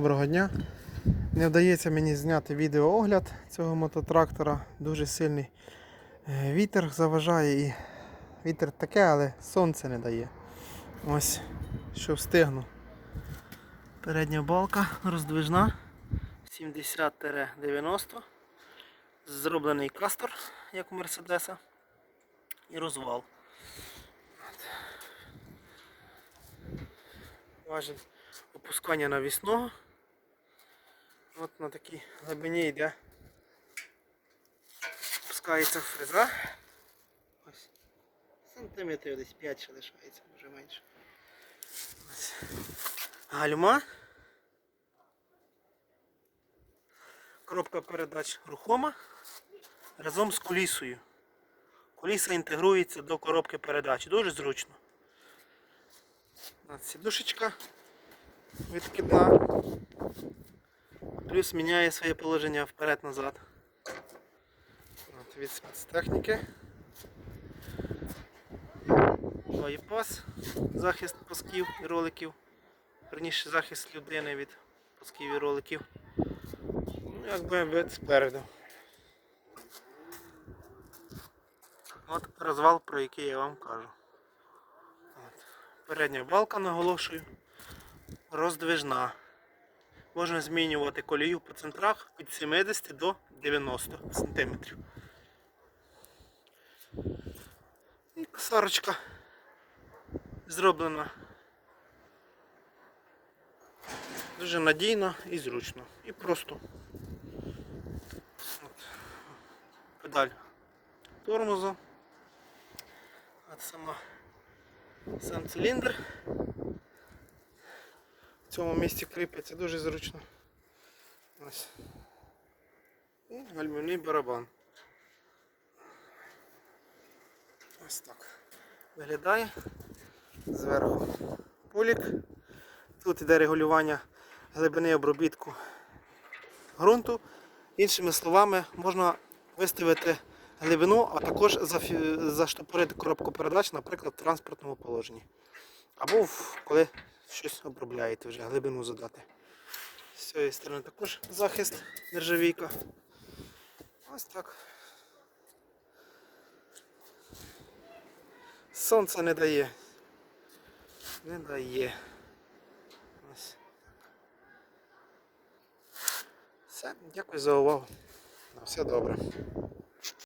Доброго дня. Не вдається мені зняти відеоогляд цього мототрактора. Дуже сильний е, вітер заважає і вітер таке, але сонце не дає. Ось, що встигну. Передня балка роздвижна 70-90. Зроблений кастор, як у Мерседеса. І розвал. Важить опускання навісного. От на такій глибині йде. Опускається фреза. Ось. Сантиметрів десь 5 ще лишається, може менше. Гальма. Коробка передач рухома разом з колісою. Коліса інтегрується до коробки передач. Дуже зручно. Сідушечка відкидна. Плюс міняє своє положення вперед-назад. Від спецтехніки. Байпас, захист пасків і роликів. Верніше захист людини від пасків і роликів. Ну, якби вид спереду. От розвал, про який я вам кажу. От. Передня балка наголошую. Роздвижна. Можна змінювати колію по центрах від 70 до 90 см. І косарочка зроблена дуже надійно і зручно. І просто От. педаль тормозу. От сама сам циліндр цьому місці кріпиться дуже зручно. Ось. І гальмівний барабан. Ось так. Виглядає зверху полік. Тут іде регулювання глибини обробітку ґрунту. Іншими словами, можна виставити глибину, а також заштопорити коробку передач, наприклад, в транспортному положенні. Або в- коли щось обробляєте вже, глибину задати. З цієї сторони також захист нержавійка. Ось так. Сонце не дає. Не дає. Ось. Все, дякую за увагу. На все добре.